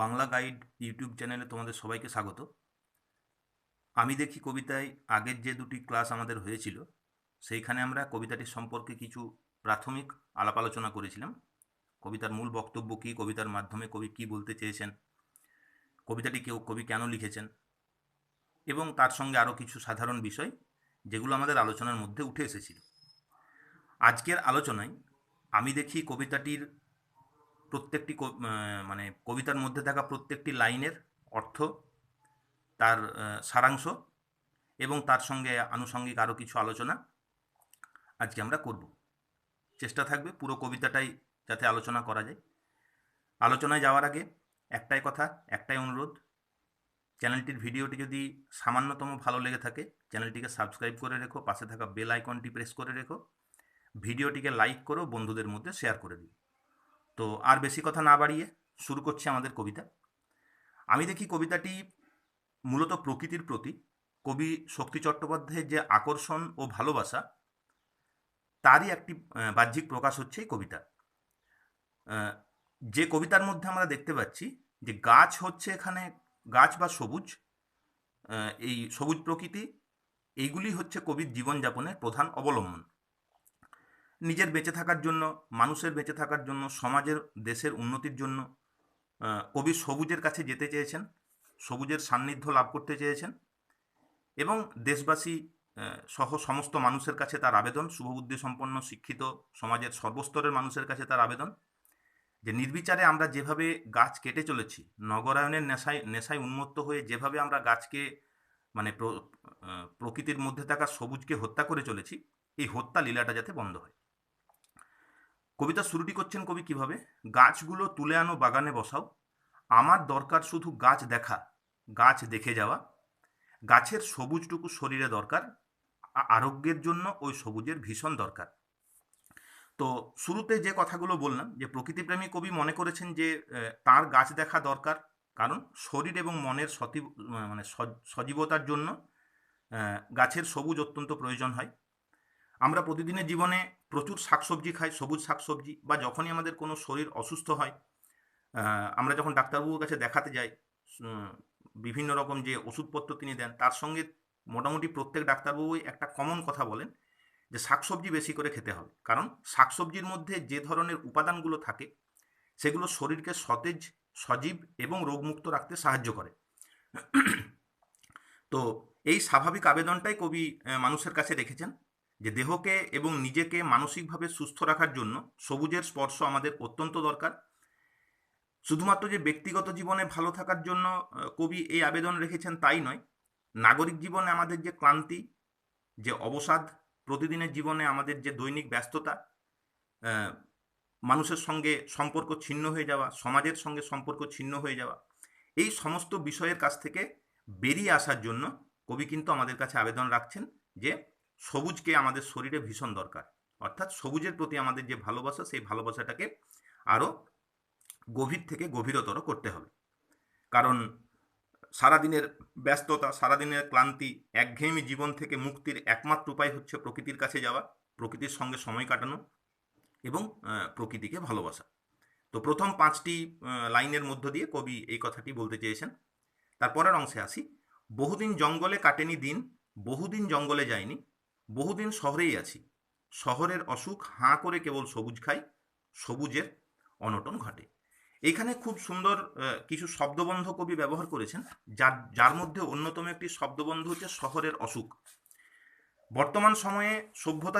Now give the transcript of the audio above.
Bangla guide YouTube চ্যানেলে তোমাদের সবাইকে স্বাগত। আমি দেখি কবিতায় আগের যে দুটি ক্লাস আমাদের হয়েছিল, সেইখানে আমরা কবিতাটির সম্পর্কে কিছু প্রাথমিক আলাপ আলোচনা করেছিলাম। কবিতার মূল বক্তব্য কী, কবিতার মাধ্যমে কবি কী বলতে চেয়েছেন, কবিতাটি কেউ, কবি কেন লিখেছেন, এবং তার সঙ্গে আরও কিছু সাধারণ বিষয় যেগুলো আমাদের আলোচনার মধ্যে উঠে এসেছিল। আজকের আলোচনায় আমি দেখি কবিতাটির প্রত্যেকটি মানে কবিতার মধ্যে থাকা প্রত্যেকটি লাইনের অর্থ, তার সারাংশ এবং তার সঙ্গে আনুষঙ্গিক আরও কিছু আলোচনা আজকে আমরা করব। চেষ্টা থাকবে পুরো কবিতাটাই যাতে আলোচনা করা যায়। আলোচনায় যাওয়ার আগে একটাই কথা, একটাই অনুরোধ, চ্যানেলটির ভিডিওটি যদি সামান্যতম ভালো লেগে থাকে, চ্যানেলটিকে সাবস্ক্রাইব করে রেখো, পাশে থাকা বেল আইকনটি প্রেস করে রেখো, ভিডিওটিকে লাইক করো, বন্ধুদের মধ্যে শেয়ার করে দিও। তো আর বেশি কথা না বাড়িয়ে শুরু করছি আমাদের কবিতা। আমি দেখি কবিতাটি মূলত প্রকৃতির প্রতি। কবি শক্তি চট্টোপাধ্যায়ের যে আকর্ষণ ও ভালোবাসা, তারই একটি বাহ্যিক প্রকাশ হচ্ছে এই কবিতা। যে কবিতার মধ্যে আমরা দেখতে পাচ্ছি যে গাছ হচ্ছে এখানে গাছ বা সবুজ এই সবুজ প্রকৃতি, এইগুলি হচ্ছে কবির জীবনযাপনের প্রধান অবলম্বন। নিজের বেঁচে থাকার জন্য, মানুষের বেঁচে থাকার জন্য, সমাজের, দেশের উন্নতির জন্য কবি সবুজের কাছে যেতে চেয়েছেন, সবুজের সান্নিধ্য লাভ করতে চেয়েছেন এবং দেশবাসী সহ সমস্ত মানুষের কাছে তার আবেদন শুভবুদ্ধি সম্পন্ন, শিক্ষিত সমাজের সর্বস্তরের মানুষের কাছে তার আবেদন যে নির্বিচারে আমরা যেভাবে গাছ কেটে চলেছি, নগরায়নের নেশায় নেশায় উন্মত্ত হয়ে যেভাবে আমরা গাছকে মানে প্রকৃতির মধ্যে থাকা সবুজকে হত্যা করে চলেছি, এই হত্যা লীলাটা যাতে বন্ধ হয়। কবিতার শুরুটি করছেন কবি কীভাবে? গাছগুলো তুলে আনো বাগানে বসাও। আমার দরকার শুধু গাছ দেখা, গাছ দেখে যাওয়া। গাছের সবুজটুকু শরীরে দরকার আরোগ্যের জন্য ওই সবুজের ভীষণ দরকার। তো শুরুতে যে কথাগুলো বললাম, যে প্রকৃতিপ্রেমী কবি মনে করেছেন যে তার গাছ দেখা দরকার। কারণ শরীর এবং মনের সতি মানে সজ- সজীবতার জন্য গাছের সবুজ অত্যন্ত প্রয়োজন হয়। আমরা প্রতিদিনের জীবনে প্রচুর শাকসবজি খাই, সবুজ শাকসবজি বা যখনই আমাদের কোনো শরীর অসুস্থ হয় আমরা যখন ডাক্তারবাবুর কাছে দেখাতে যাই বিভিন্ন রকম যে ওষুধপত্র তিনি দেন, তার সঙ্গে মোটামুটি প্রত্যেক ডাক্তারবাবুই একটা কমন কথা বলেন যে শাকসবজি বেশি করে খেতে হবে। কারণ শাকসবজির মধ্যে যে ধরনের উপাদানগুলো থাকে, সেগুলো শরীরকে সতেজ, সজীব এবং রোগমুক্ত রাখতে সাহায্য করে। তো এই স্বাভাবিক আবেদনটাই কবি মানুষের কাছে রেখেছেন। যে দেহকে এবং নিজেকে মানসিকভাবে সুস্থ রাখার জন্য সবুজের স্পর্শ আমাদের অত্যন্ত দরকার। শুধুমাত্র যে ব্যক্তিগত জীবনে ভালো থাকার জন্য কবি এই আবেদন রেখেছেন তাই নয়, নাগরিক জীবনে আমাদের যে ক্লান্তি, যে অবসাদ, প্রতিদিনের জীবনে আমাদের যে দৈনিক ব্যস্ততা মানুষের সঙ্গে সম্পর্ক ছিন্ন হয়ে যাওয়া, সমাজের সঙ্গে সম্পর্ক ছিন্ন হয়ে যাওয়া, এই সমস্ত বিষয়ের কাছ থেকে বেরিয়ে আসার জন্য কবি কিন্তু আমাদের কাছে আবেদন রাখছেন যে সবুজকে আমাদের শরীরে ভীষণ দরকার। অর্থাৎ সবুজের প্রতি আমাদের যে ভালোবাসা, সেই ভালোবাসাটাকে আরও গভীর থেকে গভীরতর করতে হবে। কারণ সারাদিনের ব্যস্ততা, সারাদিনের ক্লান্তি একঘেয়েমি জীবন থেকে মুক্তির একমাত্র উপায় হচ্ছে প্রকৃতির কাছে যাওয়া, প্রকৃতির সঙ্গে সময় কাটানো এবং প্রকৃতিকে ভালোবাসা। তো প্রথম পাঁচটি লাইনের মধ্য দিয়ে কবি এই কথাটি বলতে চেয়েছেন। তারপরের অংশে আসি। বহুদিন জঙ্গলে কাটেনি দিন, বহুদিন জঙ্গলে যায়নি বহুদিন শহরেই আছি। শহরের অসুখ হাঁ করে কেবল সবুজ খাই, সবুজের অনটন ঘটে। এখানে খুব সুন্দর কিছু শব্দবন্ধ কবি ব্যবহার করেছেন, যার যার মধ্যে অন্যতম একটি শব্দবন্ধ হচ্ছে শহরের অসুখ। বর্তমান সময়ে সভ্যতা